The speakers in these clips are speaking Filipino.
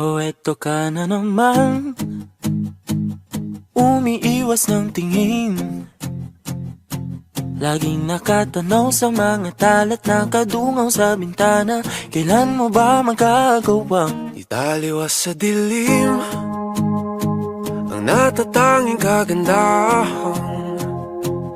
O eto ka na naman. Umiiwas ng tingin. Laging nakatanaw sa mga talat Nakadungaw sa bintana. Kailan mo ba magkagawang Italiwas sa dilim. Ang natatanging kagandahan.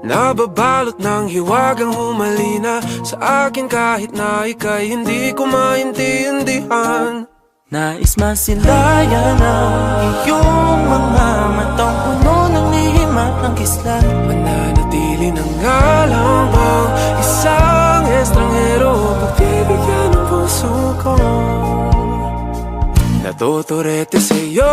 Nababalot ng hiwagang humalina. Sa akin kahit na ika'y hindi ko maintindihan Nais masilayan ang iyong mga matang puno ng lihim at ng kislan. Mananatili ng ngalang ang isang estranghero Pagbibigyan ng puso ko. Natuturete sa'yo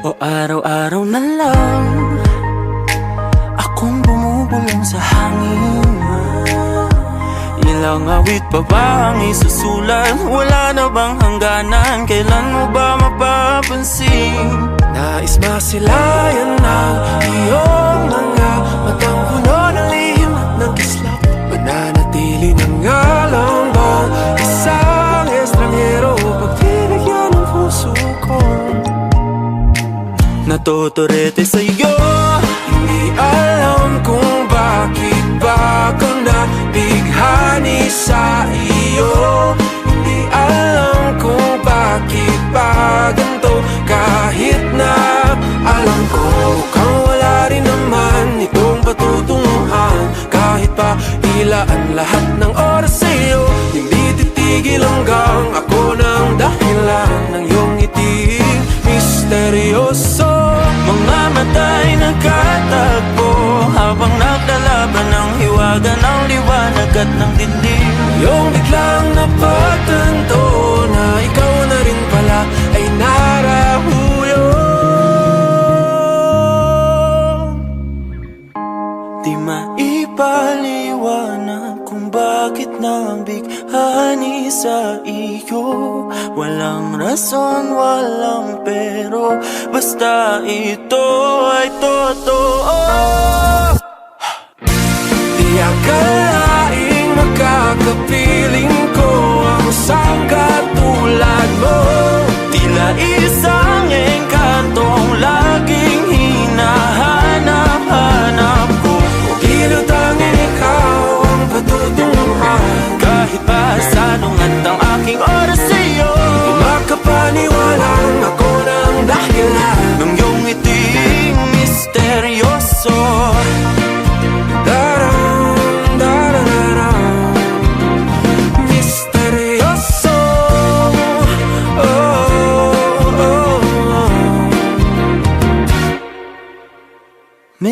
o araw-araw na lang Akong bumubulong sa hangin Ilang awit pa ba ang isusulat? Wala na bang hangganan? Kailan mo ba mapapansin? Nais masilayan ng iyong mga Natuturete sa'yo Hindi alam liwanag at ng dilim Yung biglang napagtanto na ikaw na rin pala ay narahuyo Di maipaliwanag kung bakit nabighani sa iyo. Walang rason, walang pero Basta ito ay totoo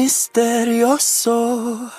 misterioso.